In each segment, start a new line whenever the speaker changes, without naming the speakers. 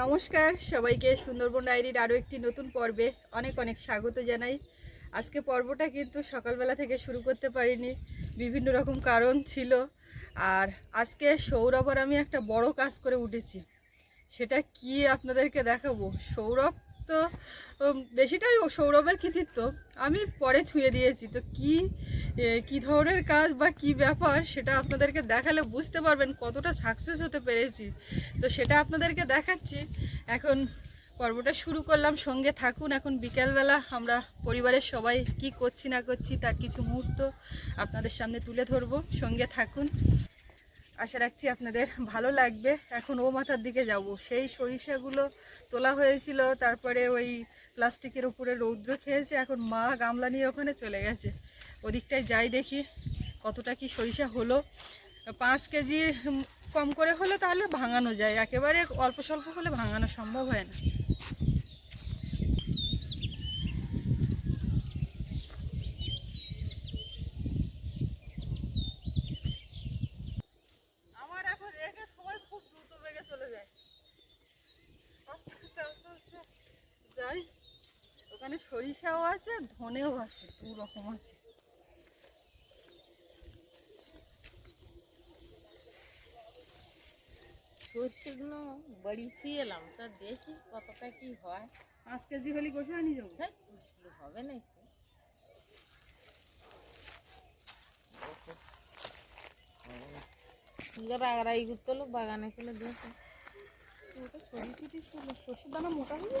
নমস্কার, সবাইকে সুন্দরবন ডায়েরির আরও একটি নতুন পর্বে অনেক অনেক স্বাগত জানাই। আজকে পর্বটা কিন্তু সকালবেলা থেকে শুরু করতে পারিনি, বিভিন্ন রকম কারণ ছিল। আর আজকে সৌরভ আর আমি একটা বড় কাজ করে উঠেছি, সেটা কি আপনাদেরকে দেখাবো? সৌরভ তো বেশিটাই সৌরভের কৃতিত্ব। আমি পরে ছুঁয়ে দিয়েছি। তো কি কি ধরনের কাজ বা কি ব্যাপার সেটা আপনাদেরকে দেখালে বুঝতে পারবেন কতটা সাকসেস হতে পেরেছি। তো সেটা আপনাদেরকে দেখাচ্ছি। এখন পর্বটা শুরু করলাম। সঙ্গে থাকুন। এখন বিকেলবেলা আমরা পরিবারের সবাই কি করছি না করছি তার কিছু মুহূর্ত আপনাদের সামনে তুলে ধরবো। সঙ্গে থাকুন। আশা রাখছি আপনাদের ভালো লাগবে। এখন ও মাথার দিকে যাব। সেই সরিষাগুলো তোলা হয়েছিল, তারপরে ওই প্লাস্টিকের উপরে রৌদ্র খেয়েছে। এখন মা গামলা নিয়ে ওখানে চলে গেছে। ওদিকটায় যাই দেখি কতটা কি সরিষা হলো। পাঁচ কেজি কম করে হলে তাহলে ভাঙানো যায়। একেবারে অল্প স্বল্প হলে ভাঙানো সম্ভব হয় না আমার এখন রেখে সময় খুব দ্রুত বেগে চলে যায় আস্তে আস্তে আস্তে আস্তে যাই ওখানে সরিষাও আছে ধনেও আছে দু রকম আছে।
সর্ষেগুলো বাড়ি ছুঁয়ে এলাম তা দেখি কতটা কি হয়।
পাঁচ কেজি হলে গোসা নিয়ে যাব।
ধ্যাৎ, হবে না রাগারাগি করতে হলো বাগানে খুলে দেখো।
ওটা সরিষা সর্ষের দানা মোটা হয়ে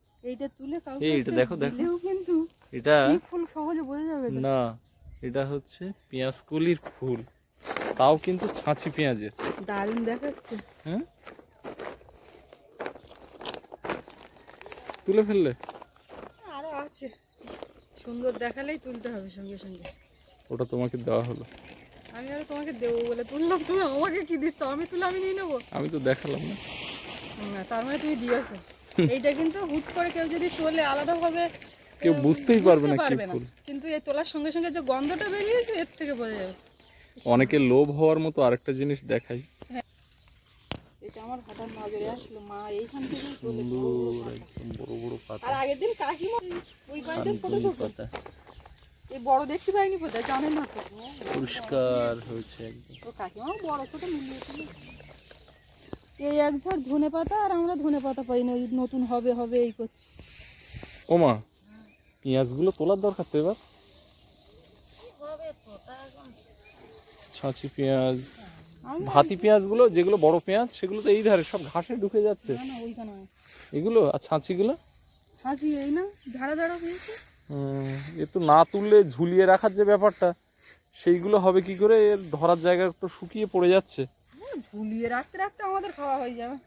এইটা তুলে কাউকে
এই, এটা
একটা
দেখো, দেখো।
কিন্তু
এটা
ফুল সহজে বোঝা যাবে না।
এটা হচ্ছে পেঁয়াজ কলির ফুল। তাও কিন্তু ছাঁচি পেঁয়াজের।
দারুণ দেখাচ্ছে।
হ্যাঁ? তুলে ফেললে?
আরও আছে। সুন্দর দেখালেই তুলতে হবে সঙ্গে সঙ্গে।
ওটা তোমাকে দেওয়া হলো।
আমি আর তোমাকে দেবো বলে তুললাম। তুমি আমাকে কি দিচ্ছ? আমি তুলে আমি নিয়ে নেব?
আমি তো দেখালাম না।
না তার মানে তুমি দিয়েছ। এইটা কিন্তু হুট করে কেউ যদি তোলে আলাদাভাবে
কেউ বুঝতেই পারবে না কি ফুল।
কিন্তু এই তোলার সঙ্গে সঙ্গে যে গন্ধটা বেরিয়েছে এর থেকে বোঝা যাবে।
অনেকে লোভ হওয়ার মতো আরেকটা জিনিস দেখাই।
এটা আমার হঠাৎ নজরে আসলো। মা এইখান থেকে তোলে বড় বড় পাতা। আর আগের দিন কাকিমা ওই বাড়িতে ছোট ছোট।
পাতা।
এই বড় দেখতে পাইনি কোথায় জানে না তো।
পরিষ্কার হয়েছে একদম।
ও কাকিমা বড় ছোট মিলিয়েছিল এই এক ঝাড় ধনে পাতা আর আমরা ধনে পাতা পাই না নতুন হবে হবে এই করছি।
ওমা পেঁয়াজগুলো তোলার দরকার তো এবার? ছাঁচি পেঁয়াজ ভাতি পেঁয়াজগুলো যেগুলো বড় পেঁয়াজ সেগুলো তো এই ধারে সব ঘাসে ঢুকে যাচ্ছে। এগুলো আর ছাঁচিগুলো?
ছাঁচি এই না ঝাড়া ঝাড়া হয়েছে।
এ তো না তুললে ঝুলিয়ে রাখার যে ব্যাপারটা সেইগুলো হবে কি করে? এর ধরার জায়গা একটু শুকিয়ে পড়ে যাচ্ছে।
ঝুলিয়ে রাখতে রাখতে আমাদের খাওয়া হয়ে যাবে।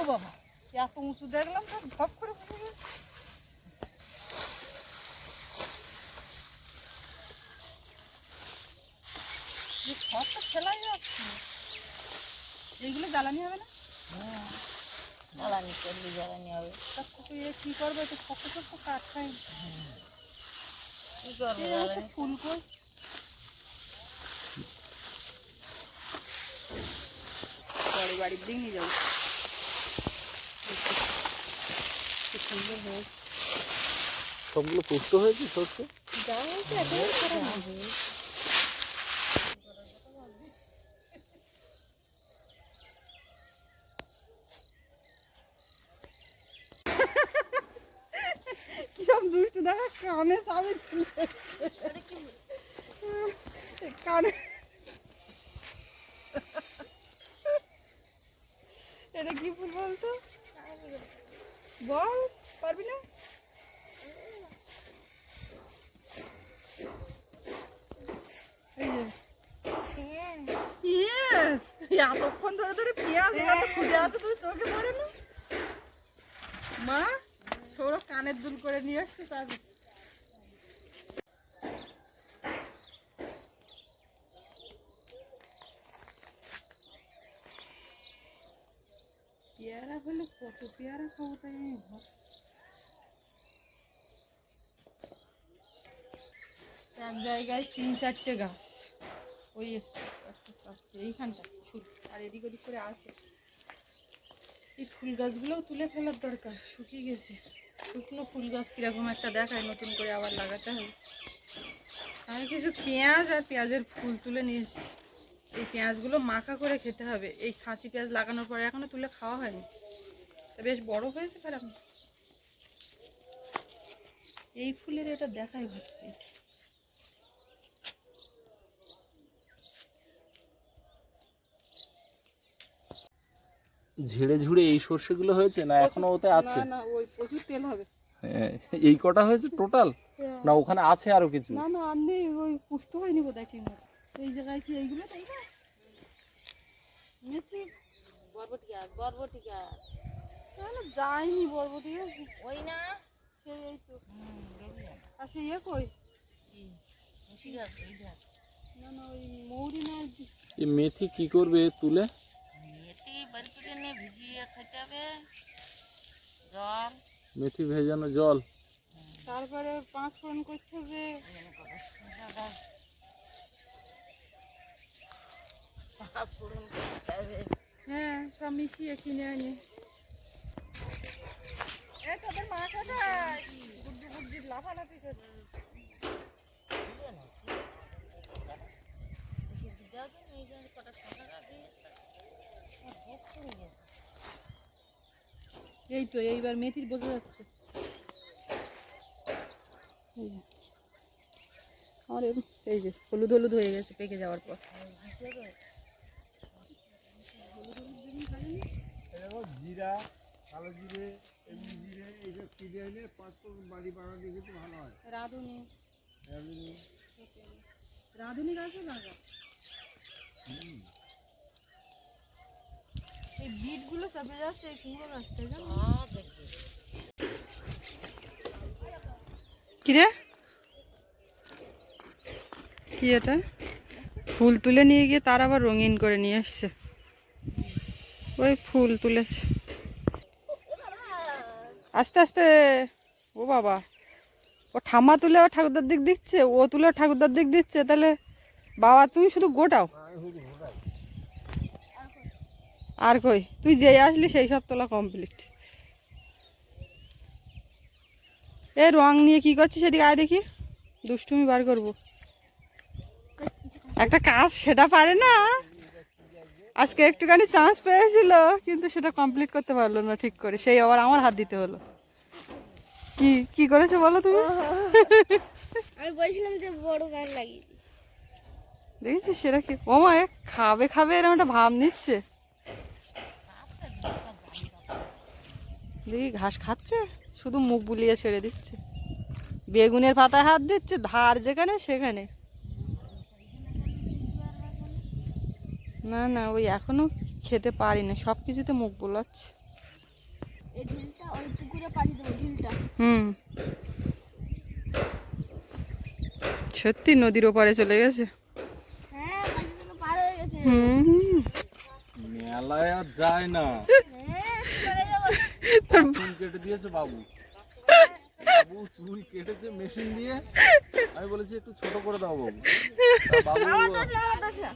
ও বাবা এত উঁচু দেখলাম তো ধপ করে পড়ে গেছে। খড়টা ফেলাই যাচ্ছে। এইগুলো জ্বালানি হবে না?
জ্বালানি করলে জ্বালানি হবে।
তা খুব এ কি করবে? তো কাঠ খাই
কি করবে
এই
জ্বালানি
ফুল কই পরে বাড়ির দিক নিয়ে যাব কি সুন্দর হয়েছে
সবগুলো পুষ্ট হয়েছে সরষে
যা হয়েছে একেবারে খারাপ না। কিরম দুষ্টু দেখা কানে চাবি কানে এটা কি ফুল বলতো বল পারবি না এই যে Yes! এতক্ষণ ধরে ধরে পেঁয়াজ এত খুঁজে আছে তুমি চোখে পড়ে না মা সৌরভ কানের দুল করে নিয়ে এসছে চাবি পেয়ারা হলে কত পেয়ারা খাব তাই আমি ভাব এক জায়গায় তিন চারটে গাছ। ওই এইখানটা ফুল আর এদিক ওদিক করে আছে। এই ফুল গাছগুলোও তুলে ফেলার দরকার, শুকিয়ে গেছে। শুকনো ফুল গাছ কীরকম একটা দেখায়, নতুন করে আবার লাগাতে হবে। আমি কিছু পেঁয়াজ আর পেঁয়াজের ফুল তুলে নিয়েছি এই পেঁয়াজগুলো মাখা করে খেতে হবে। এই ছাঁচি পেঁয়াজ লাগানোর পরে এখনও তুলে খাওয়া হয়নি। তা বেশ বড় হয়েছে খারাপ। এই ফুলের এটা দেখাই ভালো।
ঝেড়ে ঝুড়ে এই সর্ষেগুলো হয়েছে না এখনও ওতে আছে?
না ওই প্রচুর তেল হবে।
হ্যাঁ, এই কটা হয়েছে টোটাল না ওখানে আছে আরও কিছু?
না না আপনি ওই পুষ্ট হয়নি বোধ হয় ঠিক মতো। এই জায়গায় কি এইগুলো? তাই না? মেথি
বরবটি গাছ বরবটি গাছ
তাহলে যায়নি বরবটি আছে
ওই না?
সেই এই তো। আর। সেই ইয়ে কই?
গাছ গাছ
না না ওই মৌরি না
এই মেথি কি করবে তুলে?
এটি বাড়ি করে এনে ভিজিয়ে খেতে হবে জল।
মেথি ভেজানো জল।
তারপরে পাঁচ ফোড়ন করতে হবে
এখানে কত সুন্দর গাছ পাঁচ ফোড়ন করতে হবে
হ্যাঁ সব মিশিয়ে কিনে আনি। তোদের মা কোথায়? গুড্ডি গুড্ডি লাফালাফি করছে।
এই
তো এইবার মেথির বোঝা যাচ্ছে। আমার এই যে হলুদ হলুদ হয়ে গেছে পেকে যাওয়ার পর।
জিরা কালো জিরে এমনি জিরে এইসব কিনে এনে পাঁচ বাড়ি বানাতে কিন্তু ভালো হয়।
রাঁধুনি।
এমনি
রাঁধুনি গাছও লাগা এই বিটগুলো চাপে যাচ্ছে এই কুমড়ো গাছটা জানো? কিরে কি এটা? ফুল তুলে নিয়ে গিয়ে তার আবার রঙিন করে নিয়ে আসছে। ওই ফুল তুলেছে। আস্তে আস্তে, ও বাবা। ও ঠাম্মা তুলে ও ঠাকুরদার দিক দিচ্ছে, ও তুলে ঠাকুরদার দিক দিচ্ছে, তাহলে বাবা, তুমি শুধু গোটাও। আর কই, তুই যেই আসলি সেই সব তোলা কমপ্লিট এ রং নিয়ে কি করছিস সেদিকে আয় দেখি, দুষ্টুমি বার করব। একটা কাজ সেটা পারে না। আজকে একটুখানি চান্স পেয়েছিল কিন্তু সেটা কমপ্লিট করতে পারল না ঠিক করে। সেই আবার আমার হাত দিতে হলো। কি কি করেছ বলো তুমি?
আমি বলছিলাম যে বড় লাগিয়ে দিই।
দেখেছিস সেটা কি? ও মা খাবে খাবে এরকম একটা ভাব নিচ্ছে। দেখি ঘাস খাচ্ছে? শুধু মুখ বুলিয়ে ছেড়ে দিচ্ছে। বেগুনের পাতায় হাত দিচ্ছে ধার যেখানে সেখানে। না না ওই এখনও খেতে পারি না সব কিছুতে মুখ বুলাচ্ছে হুম। সত্যি নদীর ওপারে চলে গেছে?
হ্যাঁ হয়ে
মেলায় আর যায় না।
হ্যাঁ চলে
কেটে দিয়েছে বাবু। বাবু চুল কেটেছে মেশিন দিয়ে। আমি বলেছি একটু ছোট করে দাও বাবু বাবু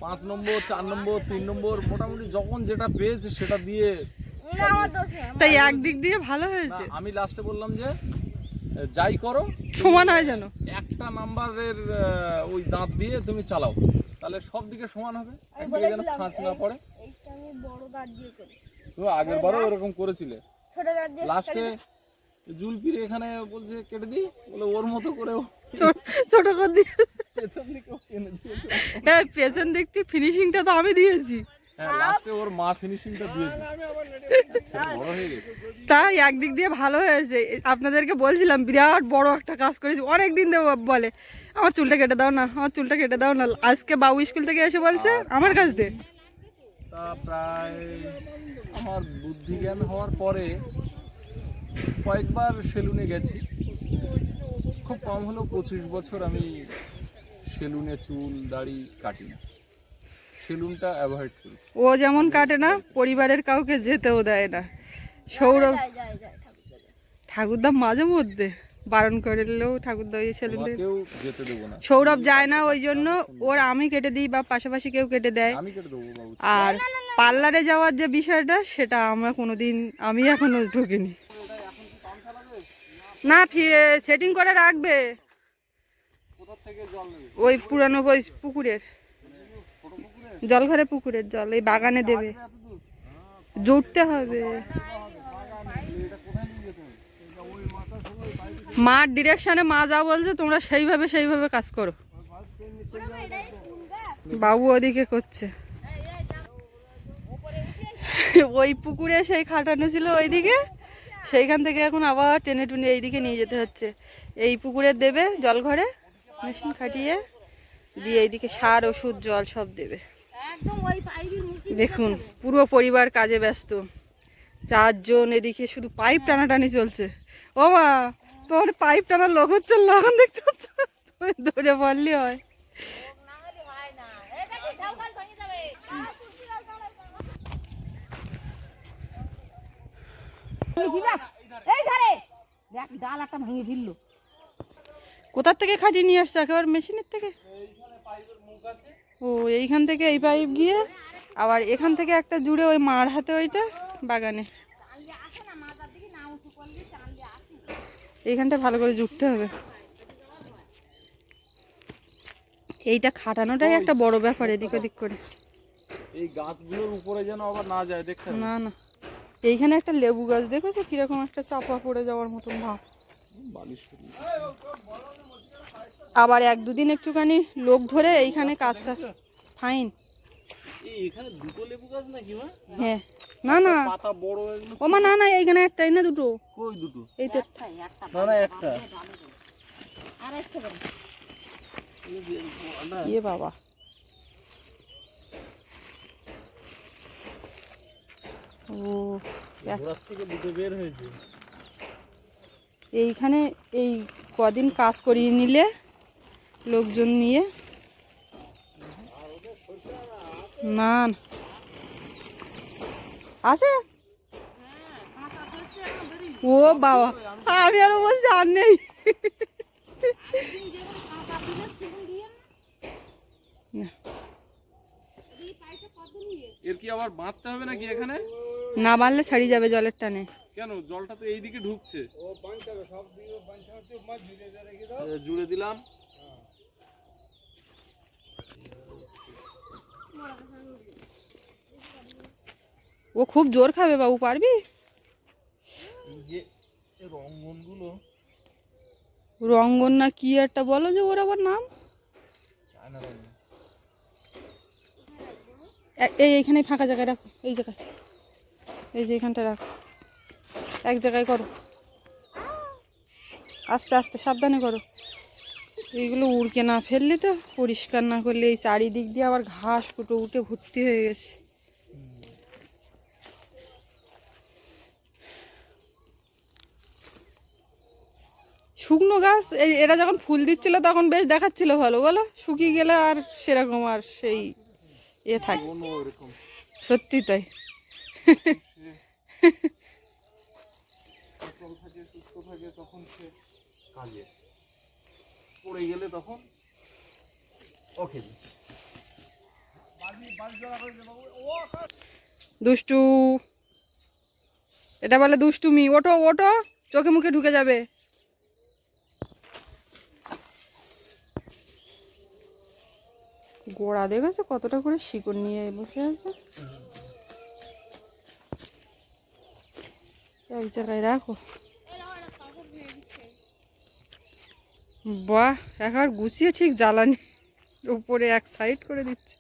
পাঁচ নম্বর চার নম্বর তিন নম্বর মোটামুটি যখন যেটা পেয়েছে সেটা দিয়ে
তাই একদিক দিয়ে ভালো হয়েছে।
আমি লাস্টে বললাম যে যাই করো
সমান হয় যেন।
একটা নাম্বারের ওই দাঁত দিয়ে তুমি চালাও। তাহলে সব দিকে সমান হবে। একদিকে যেন খাঁচ না পড়ে।
এইটা আমি বড় দাঁত দিয়ে করি।
তুমি আগের বারও এরকম করেছিলে।
ছোট দাঁত দিয়ে
লাস্টে জুলপির এখানে বলছে কেটে দিই। বলে ওর মতো করে ও
ছোট- ছোট করে দিয়ে হ্যাঁ পেছন দিকটি ফিনিশিংটা তো আমি দিয়েছি।
হ্যাঁ গেছে।
তাই একদিক দিয়ে ভালো হয়েছে। আপনাদেরকে বলছিলাম বিরাট বড় একটা কাজ করেছি। অনেক দিন ধরে বলে আমার চুলটা কেটে দাও না আমার চুলটা কেটে দাও না। আজকে বাবু স্কুল থেকে এসে বলছে আমার কাছ দিয়ে
প্রায় আমার বুদ্ধি জ্ঞান হওয়ার পরে কয়েকবার সেলুনে গেছি। খুব কম হলেও পঁচিশ বছর আমি সেলুনে চুল দাড়ি কাটি না সেলুনটা অ্যাভয়েড করি।
ও যেমন কাটে না পরিবারের কাউকে যেতেও দেয় না। সৌরভ। ঠাকুরদা মাঝে মধ্যে বারণ করলেও ঠাকুরদা ওই সেলুনে
তোমাকেও যেতে দেবো না।
সৌরভ যায় না ওই জন্য ওর আমি কেটে দিই বা পাশাপাশি কেউ কেটে দেয়।
আমি কেটে দেবো বাবু।
আর পার্লারে যাওয়ার যে বিষয়টা সেটা আমরা কোনোদিন আমি এখনও ঢুকিনি। না সেটিং করে রাখবে।
জল
ওই পুরানো ওই পুকুরের। জলঘরে পুকুরের জল এই বাগানে দেবে। জুটতে হবে। মার ডিরেকশনে মা যা বলছে তোমরা সেইভাবে সেইভাবে কাজ করো। বাবু ওদিকে করছে। ওই পুকুরে সেই খাটানো ছিল ওইদিকে। সেইখান থেকে এখন আবার টেনে টুনে এইদিকে নিয়ে যেতে হচ্ছে। এই পুকুরে দেবে জল ঘরে মেশিন খাটিয়ে দিয়ে এইদিকে সার ওষুধ জল সব দেবে। দেখুন পুরো পরিবার কাজে ব্যস্ত। চারজন এদিকে শুধু পাইপ টানাটানি চলছে। ও মা তোর পাইপ টানার লোক হচ্ছে লগন দেখতে তুমি ধরে পড়লি হয়।
এই ধারে! দেখ ডাল একটা ভেঙে ফেলল।
কোথার থেকে খাটিয়ে নিয়ে আসছে? একেবারে মেশিনের থেকে? ও এইখান থেকে এই পাইপ গিয়ে আবার এখান থেকে একটা জুড়ে ওই মার হাতে ওইটা বাগানে। এইখানটা ভালো করে জুড়তে হবে। এইটা খাটানোটাই একটা বড় ব্যাপার এদিক ওদিক করে।
এই গাছগুলোর উপরে যেন আবার না যায় দেখতে
না না। এইখানে একটা লেবু গাছ দেখেছ? কীরকম একটা চাপা পড়ে যাওয়ার মতন ভাব। আবার এক দুদিন একটুখানি লোক ধরে এইখানে কাজ কাজ ফাইন।
এই এখানে দুটো লেবু গাছ নাকি মা?
হ্যাঁ। না না।
পাতা বড় এগুলো
ও মা না না এইখানে একটাই না দুটো।
কই দুটো?
এই তো।
না না একটা।
ইয়ে বাবা ও এক-
গোড়ার থেকে দুটো বের হয়েছে
এইখানে এই কদিন কাজ করিয়ে নিলে লোকজন নিয়ে। না না। আছে? ও বাবা আমি আরও বলছি আর নেই। না।
এর কি আবার বাঁধতে হবে নাকি এখানে?
না বানলে ছাড়িয়ে যাবে জলের টানে।
কেন? জলটা তো এইদিকে ঢুকছে। জুড়ে দিলাম।
ও খুব জোর খাবে বাবু পারবি?
যে রঙ্গনগুলো।
রঙ্গন না কি একটা বলো যে ওর আবার নাম?
চায়না রঙ্গন।
এই এইখানে ফাঁকা জায়গায় রাখো, এই জায়গায়। এই যে এখানটা রাখো। এক জায়গায় করো। আস্তে আস্তে সাবধানে করো। এইগুলো উড়কে না ফেললে তো পরিষ্কার না করলে এই চারিদিক দিয়ে আবার ঘাস কুটো উঠে ভর্তি হয়ে গেছে। শুকনো গাছ এরা যখন ফুল দিচ্ছিল তখন বেশ দেখাচ্ছিল ভালো, বলো? শুকিয়ে গেলে আর সেরকম আর সেই এ থাকে। সত্যি তাই।
থাকে সুস্থ থাকে তখন সে কাজে পড়ে গেলে তখন ওকে
দুষ্টু। এটা বলে দুষ্টুমি। ওটো ওটো চোখে মুখে ঢুকে যাবে। গোড়া দেখেছ? কতটা করে শিকড় নিয়ে বসে আছে? এক জায়গায় রাখো। বাহ, একবার গুছিয়ে ঠিক জ্বালানি উপরে এক সাইড করে দিচ্ছে।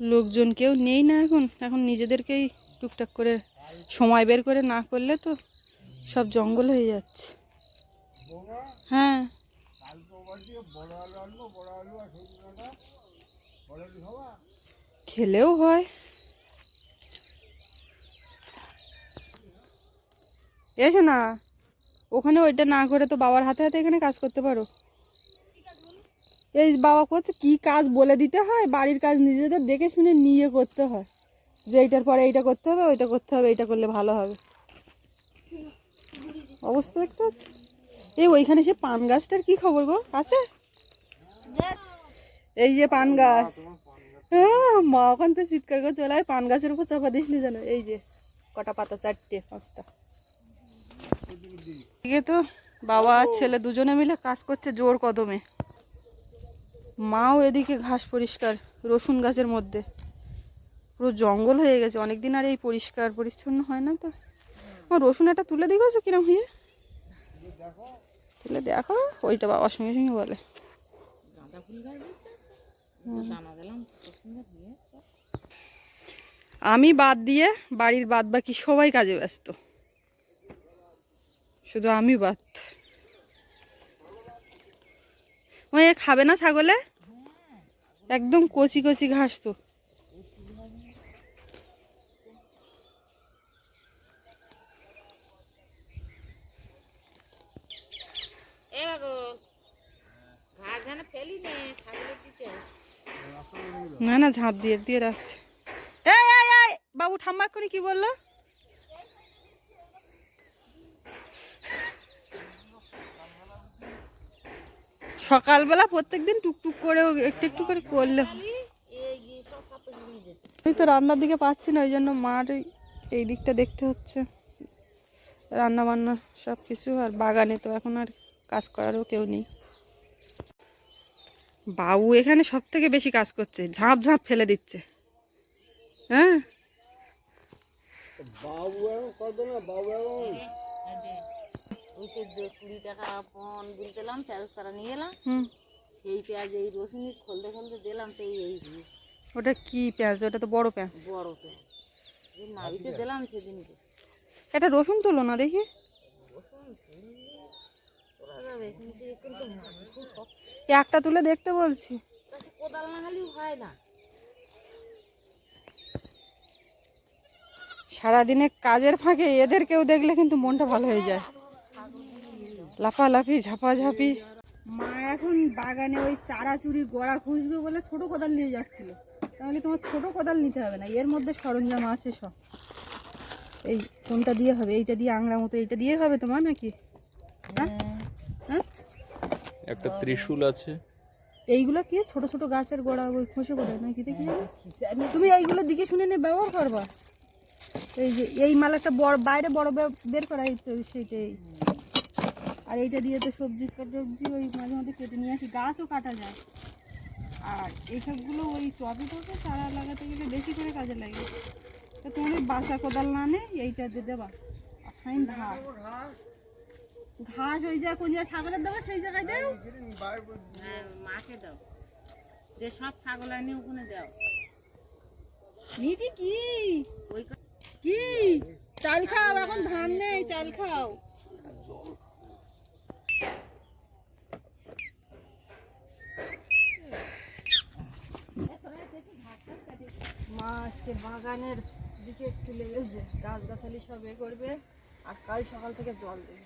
লোকজন কেউ নেই না এখন। এখন নিজেদেরকেই টুকটাক করে সময় বের করে না করলে তো সব জঙ্গল হয়ে যাচ্ছে। হ্যাঁ। খেলেও হয়। এসো না ওখানে ওইটা না করে তো বাবার হাতে হাতে এখানে কাজ করতে পারো। এই বাবা করছে, কি কাজ বলে দিতে হয়, বাড়ির কাজ নিজেদের দেখে শুনে নিয়ে করতে হয়। যে এইটার পরে এইটা করতে হবে, ওইটা করতে হবে, এইটা করলে ভালো হবে। অবস্থা দেখতে পাচ্ছ? এই ওইখানে সে পান গাছটার কি খবর গো? আছে? এই যে পান গাছ। হ্যাঁ মা, ওখান থেকে চিৎকার করে চলে পান গাছের উপর চাপা দিসনি যেন। এই যে, কটা পাতা, চারটে, পাঁচটা। এদিকে তো বাবা আর ছেলে দুজনে মিলে কাজ করছে জোর কদমে। মাও এদিকে ঘাস পরিষ্কার, রসুন গাছের মধ্যে। পুরো জঙ্গল হয়ে গেছে। অনেকদিন আর এই পরিষ্কার পরিচ্ছন্ন হয় না তো। আমার রসুন একটা তুলে দিয়েছ কিরম হয়ে? তুলে দেখো ওইটা বাবার সঙ্গে সঙ্গে বলে। আমি বাদ দিয়ে বাড়ির বাদ বাকি সবাই কাজে ব্যস্ত। শুধু আমি বাদ। এ খাবে না ছাগলে একদম কচি কচি ঘাস তো
এ গো ঘাস যেন ফেলি নে ছাগলের দিতে
না না, ঝাঁপ দিয়ে দিয়ে রাখছে। বাবু ঠাম্মা করে কি বলল? সকালবেলা প্রত্যেকদিন টুকটুক করে একটু একটু করে করলে। আমি তো রান্নার দিকে পাচ্ছি না, ওই জন্য মার এই দিকটা দেখতে হচ্ছে। রান্না বান্না সব কিছু আর বাগানে তো এখন আর কাজ করারও কেউ নেই। বাবু এখানে সব থেকে বেশি কাজ করছে ঝাঁপ ঝাঁপ ফেলে দিচ্ছে। হ্যাঁ?
কুড়ি টাকা পন দিলাম পেঁয়াজ সারা নিয়ে এলাম।
হুম।
সেই পেঁয়াজ এই রসুনি খলতে খলতে দিলাম তো এই এই
ওটা কি পেঁয়াজ? ওটা তো বড় পেঁয়াজ।
বড় পেঁয়াজ। এই নাবিতে দিলাম সেদিনকে।
এটা রসুন তোলো না দেখি।
তোরা
একটা তুলে দেখতে বলছি। সারাদিনে কাজের ফাঁকে এদের কেউ দেখলে কিন্তু মনটা ভালো হয়ে যায়। লাফালাফি, ঝাপাঝাপি। মা এখন বাগানে ওই চারা চুরি, গোড়া খুঁজবে বলে ছোট কোদাল নিয়ে যাচ্ছিল। তাহলে তোমার ছোট কোদাল নিতে হবে না, এর মধ্যে সরঞ্জাম আছে সব। এই কোনটা দিয়ে হবে, এইটা দিয়ে আংরা মতো, এইটা দিয়ে হবে তোমার নাকি? হ্যাঁ?
একটা ত্রিশূল আছে।
এইগুলো কি? ছোট ছোট গাছের গোড়া ওই খসে কোথায় নাকি দেখি তুমি এইগুলো দিকে শুনে নিয়ে ব্যবহার করবা। এই যে এই মালাটা বড় বাইরে বড় বের করা এই তো সেইটাই। আর এইটা দিয়ে তো সবজি টবজি ওই মাঝে মাঝে কেটে নিয়ে আসি। গাছও কাটা যায়। আর এইসবগুলো ওই টবে টবে চারা লাগাতে গেলে বেশি করে কাজে লাগে। তো তোমার বাসা কোদাল না নে এইটা দিয়ে দেবা। ফাইন ঘাস ঘাস ওই যা কোন জায়গায় ছাগলের দেবা সেই জায়গায় দেও।
হ্যাঁ মাকে দাও। যে সব ছাগল এনে ওখানে দাও
মিটি কি?
ওই
কি চাল খাও এখন ধান নেই চাল খাও। মা আজকে বাগানের দিকে একটু লেগেছে গাছ গাছালি সব এ করবে আর কাল সকাল থেকে জল দেবে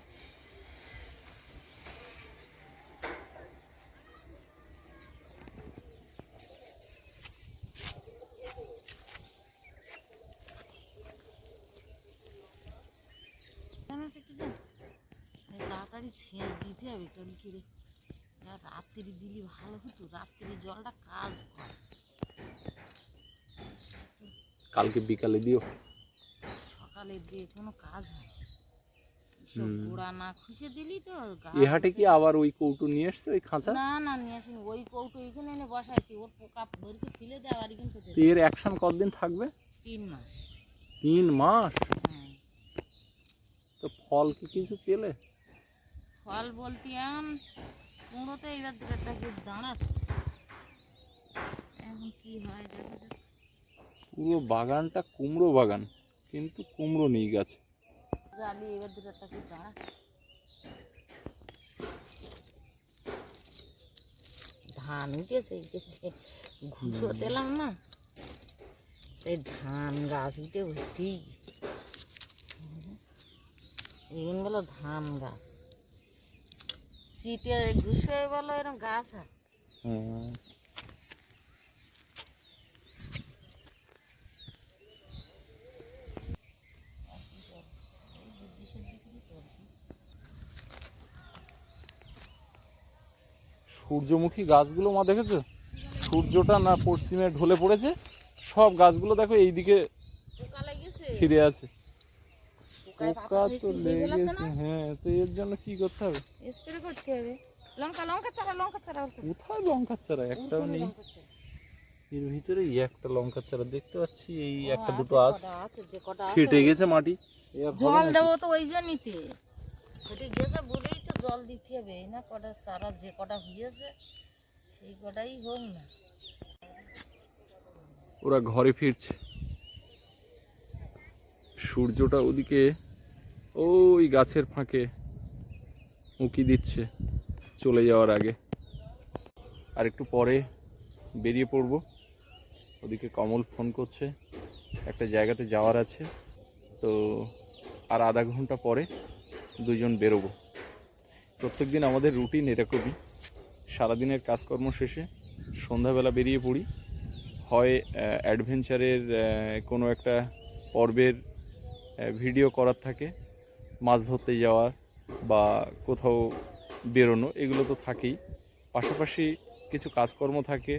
জানা আছে কি জানো এই তাড়াতাড়ি সেচ দিতে হবে টলি করে যা রাত্রি দিলে ভালো হতো রাত্রি জলটা কাজ করে।
কালকে বিকালে দিও।
সকালে দিয়ে কোনো কাজ হয় না। সব গোড়া না খুঁজে দিলি তো গাছ
এ কি আবার ওই কৌটো নিয়ে এসছে ওই খাঁচা?
না না নিয়ে আসিনি। ওই কৌটো এখানে এনে বসাইছি। ওর পোকা ভরকে ফেলে কিন্তু
তো এর অ্যাকশন কতদিন থাকবে?
তিন মাস।
তিন মাস?
হ্যাঁ।
তো ফল কি কিছু পেলে?
ফল বলতে আম কুমড়ো তো এবার দু একটা করে দাঁড়াচ্ছে। এখন কি হয় দেখা যাক।
পুরো বাগানটা কুমড়ো বাগান কিন্তু কুমড়ো নেই গাছে।
জালি এবার দু একটা করে দাঁড়াচ্ছে। ধান উঠেছে যে ঘুষো দিলাম না এই ধান গাছ উঠে ঠিক এগুলো বলো ধান গাছ। বলো এরকম গাছ
সূর্যমুখী গাছগুলো মা দেখেছ? সূর্যটা না পশ্চিমে ঢলে পড়েছে? সব গাছগুলো দেখো এইদিকে ফিরে আছে। পোকা তো লেগেছে হ্যাঁ তো এর জন্য কি করতে হবে?
স্প্রে করতে হবে। লঙ্কা লঙ্কা চারা লঙ্কা চারা
কোথায় লঙ্কা চারা একটাও নেই। এর ভিতরে এই একটা লঙ্কা চারা দেখতে পাচ্ছি এই একটা দুটো আস
আছে যে কটা
ফেটে গেছে মাটি।
জল? দেবো তো ওই জন্যতে ফেটে গেছে বলেই তো জল দিতে হবে এই না কটা চারা যে কটা হয়েছে সেই কটাই হোক না।
ওরা ঘরে ফিরছে। সূর্যটা ওদিকে ওই গাছের ফাঁকে। উঁকি দিচ্ছে চলে যাওয়ার আগে। আর একটু পরে বেরিয়ে পড়ব। ওদিকে কমল ফোন করছে, একটা জায়গাতে যাওয়ার আছে। তো আর আধা ঘণ্টা পরে দুজন বেরোবো। প্রত্যেক দিন আমাদের রুটিন এরকমই। সারাদিনের কাজকর্ম শেষে সন্ধ্যাবেলা বেরিয়ে পড়ি। হয় অ্যাডভেঞ্চারের কোনো একটা পর্বের ভিডিও করার থাকে, মাছ ধরতে যাওয়া বা কোথাও বেরোনো, এগুলো তো থাকেই। পাশাপাশি কিছু কাজকর্ম থাকে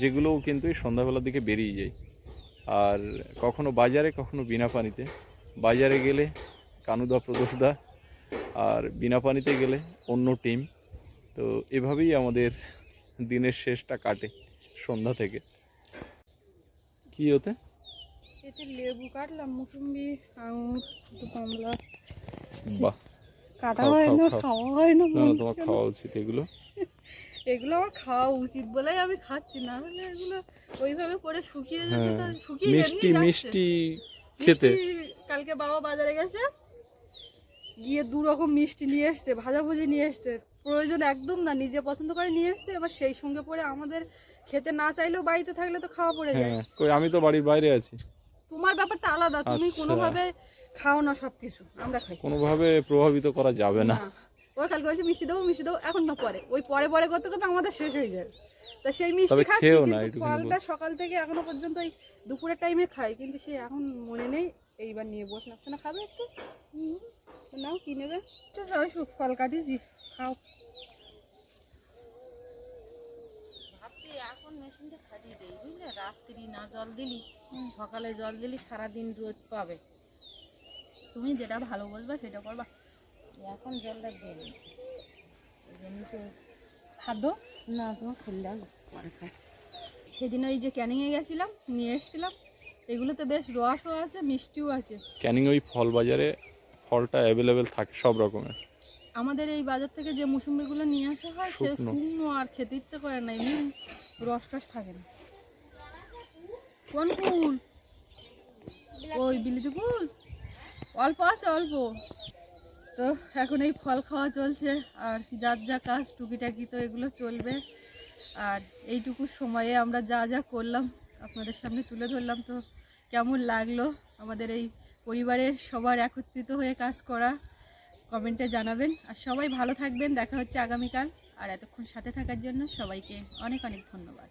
যেগুলোও কিন্তু এই সন্ধ্যাবেলার দিকে বেরিয়ে যায়। আর কখনো বাজারে, কখনো বিনা পানিতে। বাজারে গেলে কানুদা, প্রদোষদা। আর বিনা পানিতে গেলে অন্য টিম। তো এভাবেই আমাদের দিনের শেষটা কাটে সন্ধ্যা থেকে। কি হতে
এতে লেবু কাটলাম, মুসুম্বি, আঙুর কমলা।
বাহ
কাটা হয় না খাওয়া হয় না
তোমার খাওয়া উচিত এগুলো।
এগুলো আমার খাওয়া উচিত বলেই আমি খাচ্ছি না হলে এগুলো ওইভাবে করে শুকিয়ে যেতে
হ্যাঁ
শুকিয়ে
মিষ্টি মিষ্টি খেতে।
কালকে বাবা বাজারে গেছে গিয়ে দু রকম মিষ্টি নিয়ে এসছে ভাজাভুজি নিয়ে এসছে। প্রয়োজন একদম না নিজে পছন্দ করে নিয়ে এসছে এবার সেই সঙ্গে পরে আমাদের খেতে না চাইলেও বাড়িতে থাকলে তো খাওয়া পড়ে যায়।
হ্যাঁ আমি তো বাড়ির বাইরে আছি।
তোমার ব্যাপারটা আলাদা তুমি
আচ্ছা।
কোনোভাবে খাও না সবকিছু আমরা খাই।
কোনোভাবে প্রভাবিত করা যাবে না।
ওর কালকে বলছে মিষ্টি দেবো মিষ্টি দেবো এখন না পরে। ওই পরে পরে করতে করতে আমাদের শেষ হয়ে যায়। তা সেই মিষ্টি খাচ্ছি কিন্তু ফলটা সকাল থেকে এখনও পর্যন্ত ওই দুপুরের টাইমে খাই কিন্তু সে এখন মনে নেই এইবার নিয়ে বসে না খাবে একটু? নাও কি নেবে? তো ফল কাটিছি খাও।
ভাবছি এখন মেশিনটা খাটিয়ে দেই বুঝলে? রাত্রি না জল দিলি সকালে জল দিলি সারাদিন রোদ পাবে।
তুমি যেটা ভালো বলবে সেটা করবা।
এখন জলটা এই
খাদ্য?
না তোমার খুললাম পরে খাচ্ছি
সেদিন ওই যে ক্যানিংয়ে গেছিলাম নিয়ে এসেছিলাম। এগুলোতে বেশ রসও আছে মিষ্টিও আছে।
ক্যানিং ওই ফল বাজারে ফলটা অ্যাভেলেবেল থাকে সব রকমের।
আমাদের এই বাজার থেকে যে মুসুম্বিগুলো নিয়ে আসা হয় সে। শুকনো। আর খেতে ইচ্ছে করে না এমনি রস টস থাকে না। কোন ফুল? ওই বিলিতি ফুল? অল্প আছে, অল্প। তো এখন এই ফল খাওয়া চলছে, আর যার যা কাজ টুকিটাকি তো এগুলো চলবে। আর এইটুকু সময়ে আমরা যা যা করলাম, আপনাদের সামনে তুলে ধরলাম। তো কেমন লাগল আমাদের এই পরিবারের সবার একত্রিত হয়ে কাজ করা? কমেন্টে জানাবেন। আর সবাই ভালো থাকবেন, দেখা হচ্ছে আগামীকাল। আর এতক্ষণ সাথে থাকার জন্য সবাইকে অনেক অনেক ধন্যবাদ।